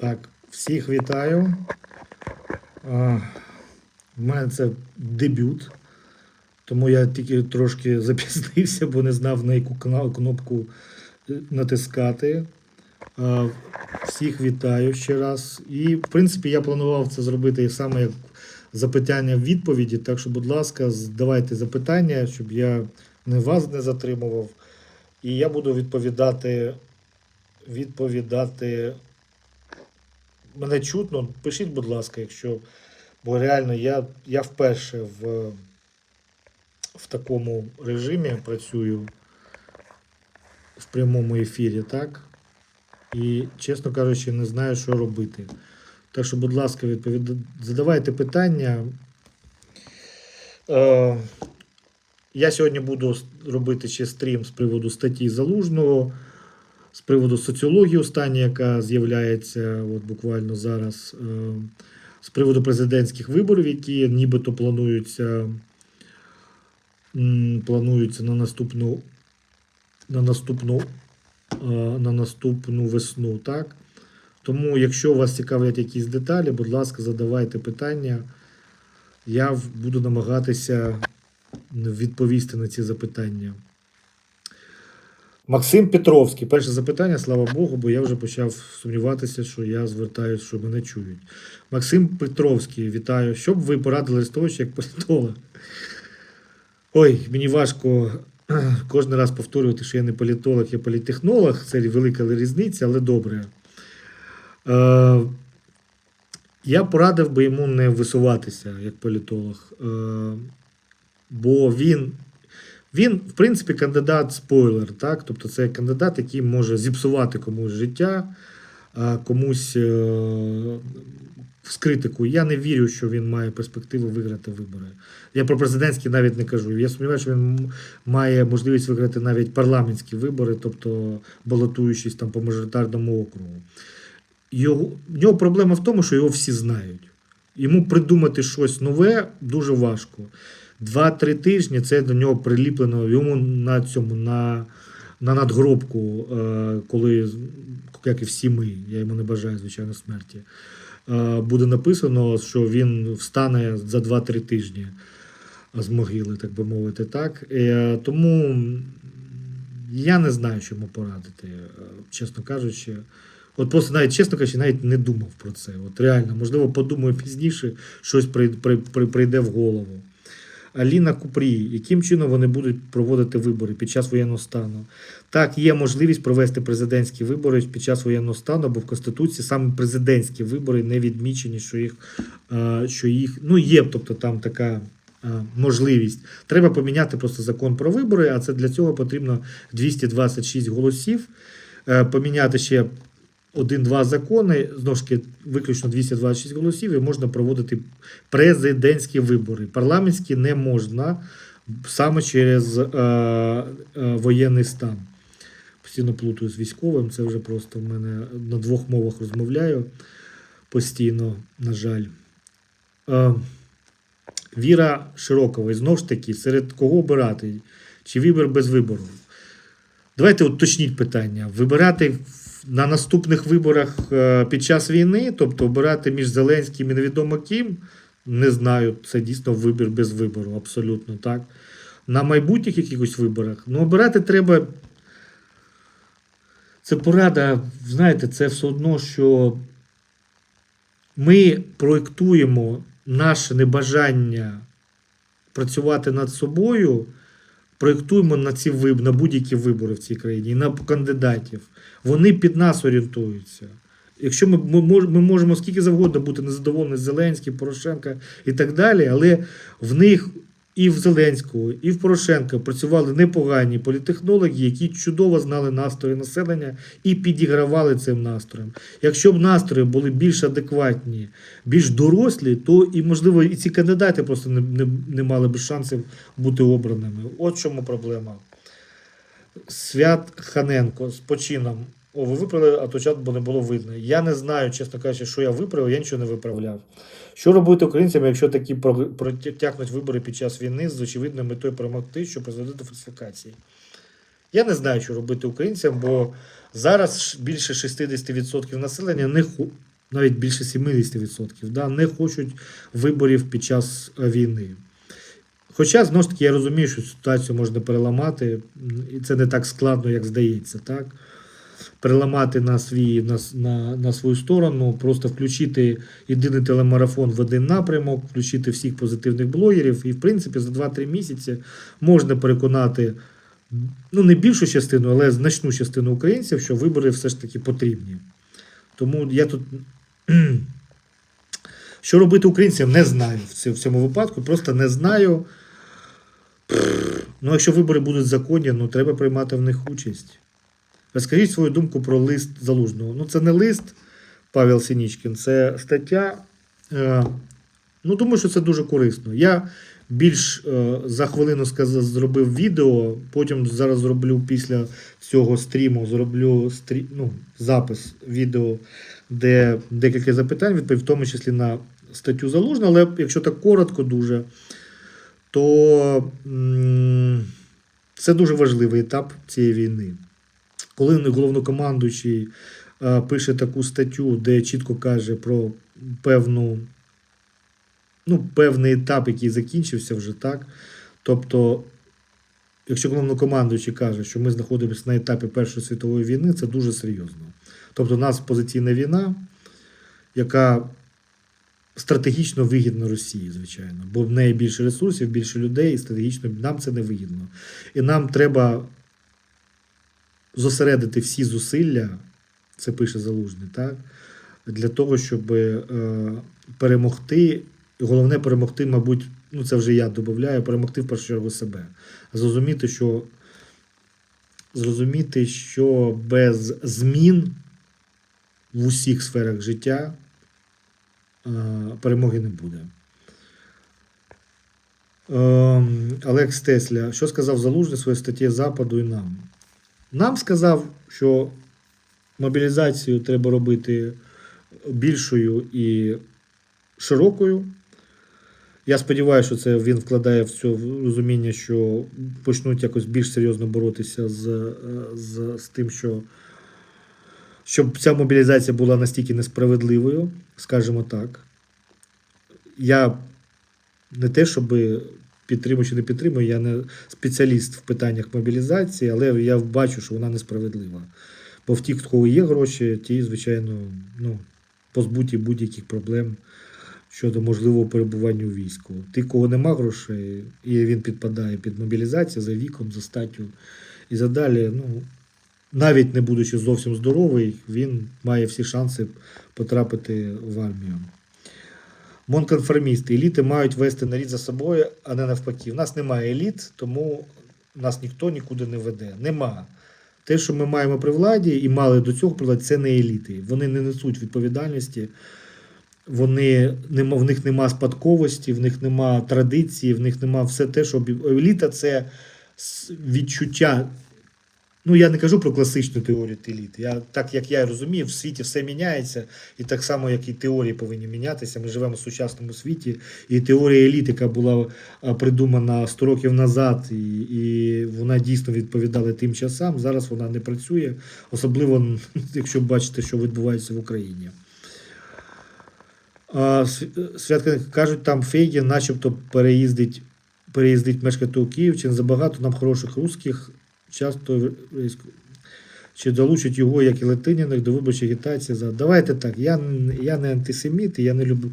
Так, всіх вітаю. В мене це дебют, тому я тільки трошки запізнився, бо не знав, на яку кнопку е, натискати. Всіх вітаю ще раз. І, в принципі, я планував це зробити саме як запитання в відповіді. Так що, будь ласка, задавайте запитання, щоб я не вас не затримував. І я буду відповідати. Відповідати мене чутно, пишіть, будь ласка, якщо. Бо реально я, я вперше в, в такому режимі працюю в прямому ефірі, так? І, чесно кажучи, не знаю, що робити. Так що, будь ласка, відповід... задавайте питання. Е, я сьогодні буду робити ще стрім з приводу статті Залужного з приводу соціології останньої, яка з'являється от буквально зараз, е, з приводу президентських виборів, які нібито плануються, плануються на наступну, на наступну, е, на наступну весну. Так? Тому, якщо вас цікавлять якісь деталі, будь ласка, задавайте питання. Я буду намагатися відповісти на ці запитання. Максим Петровський. Перше запитання, слава Богу, бо я вже почав сумніватися, що я звертаюся, що мене чують. Максим Петровський, вітаю. Що б ви порадили з того, як політолог? Ой, мені важко кожен раз повторювати, що я не політолог, я політтехнолог. Це велика різниця, але добре. Е, я порадив би йому не висуватися як політолог, е, бо він він, в принципі, кандидат спойлер, так? Тобто це кандидат, який може зіпсувати комусь життя, а комусь е- вскрити. Я не вірю, що він має перспективу виграти вибори. Я про президентські навіть не кажу. Я сподіваюся, що він має можливість виграти навіть парламентські вибори, тобто балотуючись там по мажоритарному округу. Його, в нього проблема в тому, що його всі знають. Йому придумати щось нове дуже важко. Два-три тижні це до нього приліплено йому на цьому на, на надгробку, е, коли, як і всі ми, я йому не бажаю, звичайно, смерті. е, Буде написано, що він встане за 2-3 тижні з могили, так би мовити. Так? Е, Тому я не знаю, що йому порадити, чесно кажучи. От просто навіть, чесно кажучи, навіть не думав про це. От реально, можливо, подумаю пізніше, щось при- при- при- прийде в голову. Аліна Купрій, яким чином вони будуть проводити вибори під час воєнного стану? Так, є можливість провести президентські вибори під час воєнного стану, бо в Конституції саме президентські вибори не відмічені, що їх, що їх ну є, тобто там така можливість. Треба поміняти просто закон про вибори, а це для цього потрібно 226 голосів. Е, Поміняти ще один-два закони, знову ж таки, виключно 226 голосів, і можна проводити президентські вибори. Парламентські не можна саме через е, е, воєнний стан. Постійно плутаю з військовим, це вже просто в мене на двох мовах розмовляю постійно, на жаль. Е, Віра Широкова, і знову ж таки, серед кого обирати? Чи вибір без вибору? Давайте уточніть питання. Вибирати на наступних виборах е, під час війни, тобто обирати між Зеленським і невідомо ким, не знаю, це дійсно вибір без вибору, абсолютно так. На майбутніх якихось виборах. Ну, обирати треба. Це порада, знаєте, це все одно, що ми проєктуємо наше небажання працювати над собою проєктуємо на ці виб... на будь-які вибори в цій країні, на кандидатів. Вони під нас орієнтуються. Якщо ми, ми, ми можемо скільки завгодно бути незадоволені Зеленським, Порошенка і так далі, але в них і в Зеленського, і в Порошенка працювали непогані політехнологи, які чудово знали настрої населення і підігравали цим настроєм. Якщо б настрої були більш адекватні, більш дорослі, то і можливо і ці кандидати просто не, не, не мали б шансів бути обраними. От чому проблема. Свят Ханенко з почином. О, ви виправили, а то чат бо не було видно. Я не знаю, чесно кажучи, що я виправив, я нічого не виправляв. Що робити українцям, якщо такі про- протягнуть вибори під час війни з очевидною метою перемогти, що призведе до фальсифікації? Я не знаю, що робити українцям, бо зараз більше 60% населення не, ху- навіть більше 70%, да, не хочуть виборів під час е, війни. Хоча, знову ж таки, я розумію, що ситуацію можна переламати, і це не так складно, як здається, так? Переламати на, свій, на, на, на свою сторону, просто включити єдиний телемарафон в один напрямок, включити всіх позитивних блогерів, і, в принципі, за 2-3 місяці можна переконати ну, не більшу частину, але значну частину українців, що вибори все ж таки потрібні. Тому я тут. Що робити українцям, не знаю в цьому випадку. Просто не знаю. Ну, якщо вибори будуть законні, ну треба приймати в них участь. Розкажіть свою думку про лист залужного. Ну, це не лист Павел Синічкін, це стаття. Е, ну, думаю, що це дуже корисно. Я більш е, за хвилину зробив відео, потім зараз зроблю після цього стріму, зроблю стрі, ну, запис відео, де декілька запитань відповів, в тому числі на статтю залужного, але якщо так коротко дуже, то це дуже важливий етап цієї війни. Коли головнокомандуючий е, пише таку статтю, де чітко каже про певну, ну, певний етап, який закінчився вже так. Тобто, якщо головнокомандуючий каже, що ми знаходимося на етапі Першої світової війни, це дуже серйозно. Тобто, у нас позиційна війна, яка стратегічно вигідна Росії, звичайно, бо в неї більше ресурсів, більше людей, і стратегічно нам це не вигідно. І нам треба зосередити всі зусилля, це пише Залужний, так, для того, щоб е, перемогти. Головне перемогти, мабуть, ну це вже я додаю, перемогти в першу чергу себе. Зрозуміти, що зрозуміти, що без змін в усіх сферах життя е, перемоги не буде. Ем, Олекс Тесля, що сказав Залужний своїй статті Западу і нам? Нам сказав, що мобілізацію треба робити більшою і широкою. Я сподіваюся, що це він вкладає в це розуміння, що почнуть якось більш серйозно боротися з, е, з, з тим, що щоб ця мобілізація була настільки несправедливою, скажімо так. Я не те, щоб підтримую чи не підтримую, я не спеціаліст в питаннях мобілізації, але я бачу, що вона несправедлива. Бо в тих, в кого є гроші, ті, звичайно, ну, позбуті будь-яких проблем щодо можливого перебування у війську. Ті, кого нема грошей, і він підпадає під мобілізацію за віком, за статтю і за далі, ну, навіть не будучи зовсім здоровий, він має всі шанси потрапити в армію. Монконформісти. Еліти мають вести нарід за собою, а не навпаки. У нас немає еліт, тому нас ніхто нікуди не веде. Нема. Те, що ми маємо при владі і мали до цього при владі, це не еліти. Вони не несуть відповідальності, вони, нема, в них нема спадковості, в них нема традиції, в них нема все те, що еліта це відчуття. Ну, я не кажу про класичну теорію еліти. Я, так як я розумію, в світі все міняється, і так само, як і теорії повинні мінятися. Ми живемо в сучасному світі, і теорія еліт, яка була придумана 100 років назад, і, і вона дійсно відповідала тим часам. Зараз вона не працює, особливо якщо бачите, що відбувається в Україні. Святка кажуть, там Фейгін начебто переїздить, переїздить мешкати у Київ, чи не забагато нам хороших русських, часто чи долучать його, як і латиняних, до виборчої агітації за. Давайте так, я, я не антисеміт, я не люблю.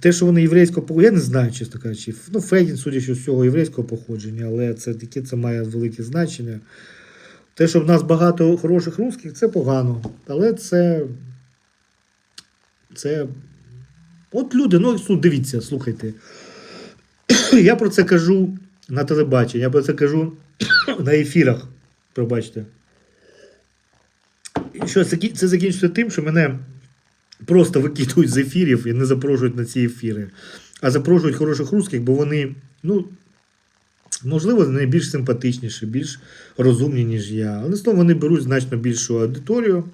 Те, що вони єврейського походження, я не знаю, чесно кажучи. Ну, Фейгін, судячи з всього, єврейського походження, але це таке це має велике значення. Те, що в нас багато хороших русських, це погано. Але це. Це. От люди, ну дивіться, слухайте. Я про це кажу на телебаченні, я про це кажу на ефірах. Пробачте. Що це, кі- закінчиться тим, що мене просто викидують з ефірів і не запрошують на ці ефіри. А запрошують хороших русських, бо вони, ну, можливо, вони більш симпатичніші, більш розумні, ніж я. Але з того вони беруть значно більшу аудиторію.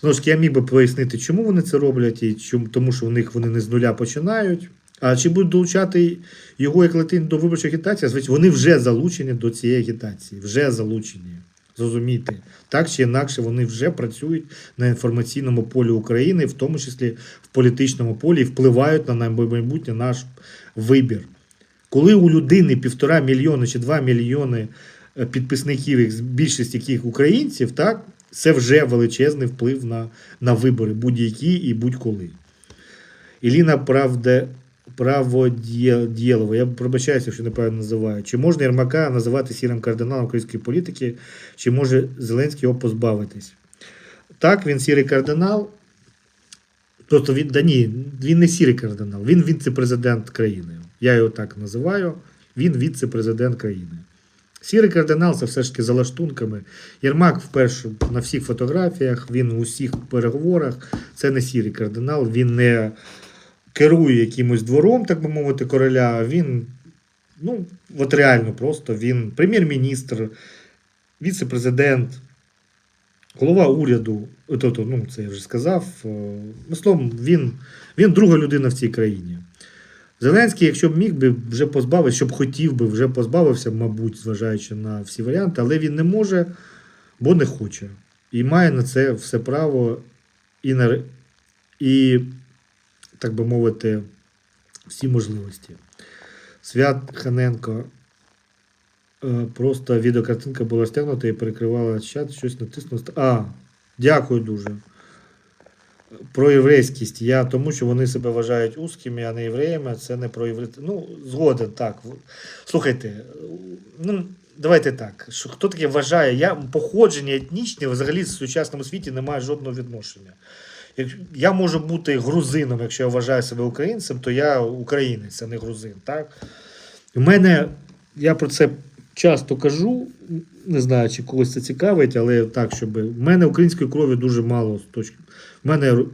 Знову ж таки, я міг би пояснити, чому вони це роблять, і чому, тому що в них вони не з нуля починають. А чи будуть долучати його як латин до виборчої агітації? Вони вже залучені до цієї агітації, вже залучені. зрозуміти. Так чи інакше вони вже працюють на інформаційному полі України, в тому числі в політичному полі, і впливають на майбутнє наш вибір. Коли у людини півтора мільйони чи два мільйони е, підписників, більшість яких українців, так, це вже величезний вплив на, на вибори, будь-які і будь-коли. Іліна Правде, Праводєлова, я пробачаюся, що неправильно називаю. Чи можна Єрмака називати сірим кардиналом української політики, чи може Зеленський його позбавитись? Так, він сірий кардинал. Тобто він, да ні, він не сірий кардинал, він віце-президент країни. Я його так називаю. Він віце-президент країни. Сірий кардинал це все ж таки за лаштунками. Єрмак вперше на всіх фотографіях, він у всіх переговорах. Це не сірий кардинал, він не керує якимось двором, так би мовити, короля. Він, ну, от реально просто він прем'єр-міністр, віце-президент, голова уряду. Тобто, ну, це я вже сказав. Е, Словом, він, він друга людина в цій країні. Зеленський, якщо б міг би вже позбавився, щоб хотів би, вже позбавився, мабуть, зважаючи на всі варіанти, але він не може, бо не хоче. І має на це все право і, на, і так би мовити, всі можливості. Свят Ханенко. е, Просто відеокартинка була стягнута і перекривала чат, щось натиснув. А, дякую дуже. Про єврейськість. Я тому, що вони себе вважають узкими, а не євреями. Це не про єврей. Ну, згоден, так. Слухайте, ну, давайте так. Що хто таке вважає? Я походження етнічне взагалі в сучасному світі не має жодного відношення. Я можу бути грузином, якщо я вважаю себе українцем, то я українець, а не грузин. Так? У мене, я про це часто кажу, не знаю, чи когось це цікавить, але так, щоб. У мене української крові дуже мало. У мене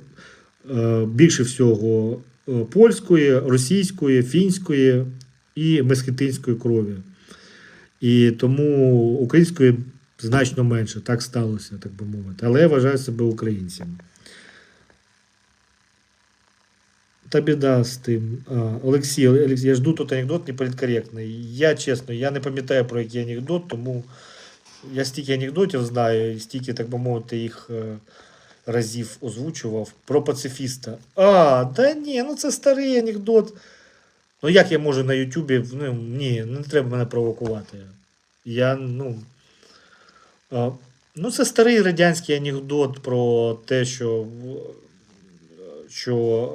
е, більше всього е, польської, російської, фінської і месхетинської крові. І тому української значно менше, так сталося, так би мовити. Але я вважаю себе українцем. Та біда з тим. Олексій, Олексій, я жду тут анекдот неполіткоректний. Я чесно, я не пам'ятаю про який анекдот, тому я стільки анекдотів знаю, і стільки, так би мовити, їх е, разів озвучував. Про пацифіста. А, да ні, ну це старий анекдот. Ну як я можу на Ютубі. Ну, ні, не треба мене провокувати. Я, ну. Ну, це старий радянський анекдот про те, що, що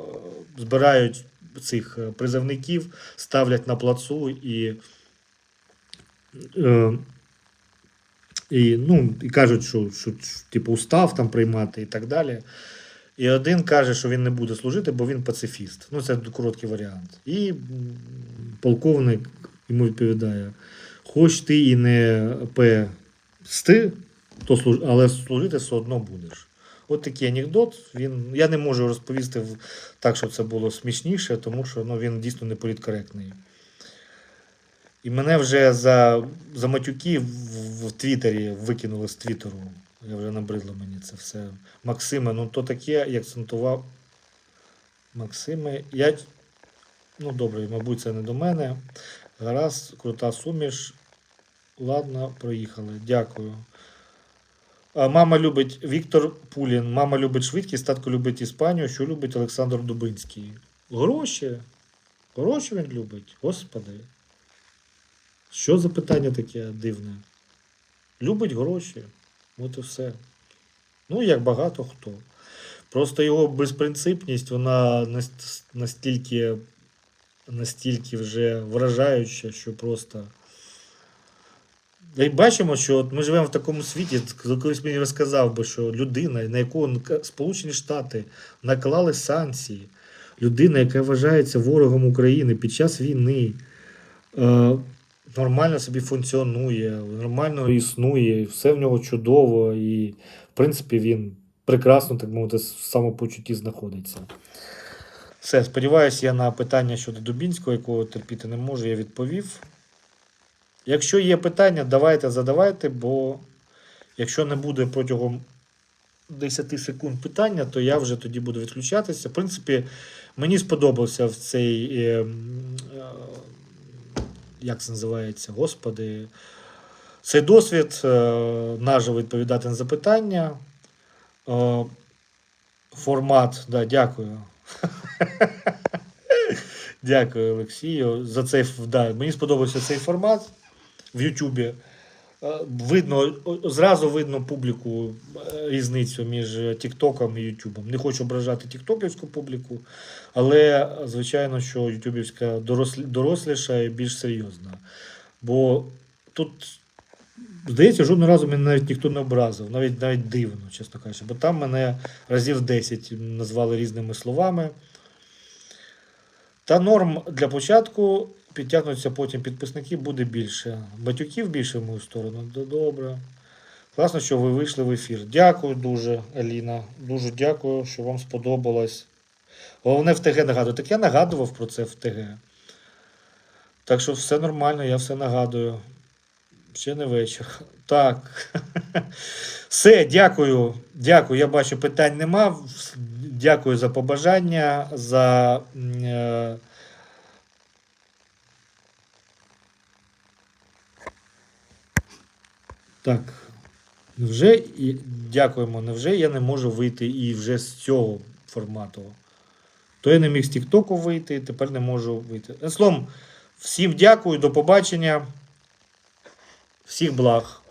збирають цих е, призовників, ставлять на плацу і. Е, і, ну, і кажуть, що, що, типу, устав там приймати і так далі. І один каже, що він не буде служити, бо він пацифіст. Ну, це короткий варіант. І полковник йому відповідає: хоч ти і не псти, то служ... але служити все одно будеш. От такий анекдот. Він... Я не можу розповісти так, щоб це було смішніше, тому що ну, він дійсно не політкоректний. І мене вже за, за матюки в, в Твіттері викинули з Твіттеру. Я вже набридло мені це все. Максиме, ну то таке, як акцентував. Максиме, я. Ну, добре, мабуть, це не до мене. Гаразд, крута суміш. Ладно, проїхали. Дякую. Мама любить Віктор Пулін. Мама любить швидкість, татко любить Іспанію. Що любить Олександр Дубинський? Гроші. Гроші він любить. Господи. Що за питання таке дивне? Любить гроші. От і все. Ну, як багато хто. Просто його безпринципність, вона настільки, настільки вже вражаюча, що просто. Бачимо, що от ми живемо в такому світі, колись мені розказав би, що людина, на яку Сполучені Штати наклали санкції, людина, яка вважається ворогом України під час війни, е, нормально собі функціонує, нормально існує, все в нього чудово, і в принципі він прекрасно, так мовити, в самопочутті знаходиться. Все, сподіваюся, я на питання щодо Дубінського, якого терпіти не можу, я відповів. Якщо є питання, давайте задавайте, бо якщо не буде протягом 10 секунд питання, то я вже тоді буду відключатися. В принципі, мені сподобався в цей. Е, е, як це називається, господи. Цей досвід е, наживо відповідати на запитання. Е, формат, да, дякую. Дякую, Олексію. За цей да, мені сподобався цей формат в Ютубі. Е, Видно, зразу видно публіку е, різницю між Тіктоком і Ютубом. Не хочу ображати тіктоківську публіку, але звичайно, що ютубівська доросліша і більш серйозна. Бо тут, здається, жодного разу мене навіть ніхто не образив, навіть навіть дивно, чесно кажучи. Бо там мене разів 10 назвали різними словами. Та норм для початку підтягнуться потім підписники буде більше. Батюків більше в мою сторону. Добре. Класно, що ви вийшли в ефір. Дякую дуже, Аліна. Дуже дякую, що вам сподобалось. Головне в ТГ нагадую. Так я нагадував про це в ТГ. Так що все нормально, я все нагадую. Ще не вечір. Так. Все, дякую. Дякую. Я бачу, питань нема. Дякую за побажання, за. м, е, Так. Невже дякуємо. Невже я не можу вийти і вже з цього формату? То я не міг з Тіктоку вийти, тепер не можу вийти. Одним Словом, всім дякую, до побачення. Всіх благ.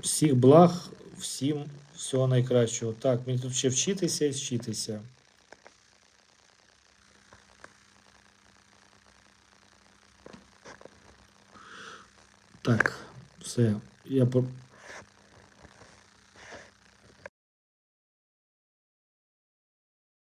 Всіх благ, всім всього найкращого. Так, мені тут ще вчитися і вчитися. Так, все. Я по-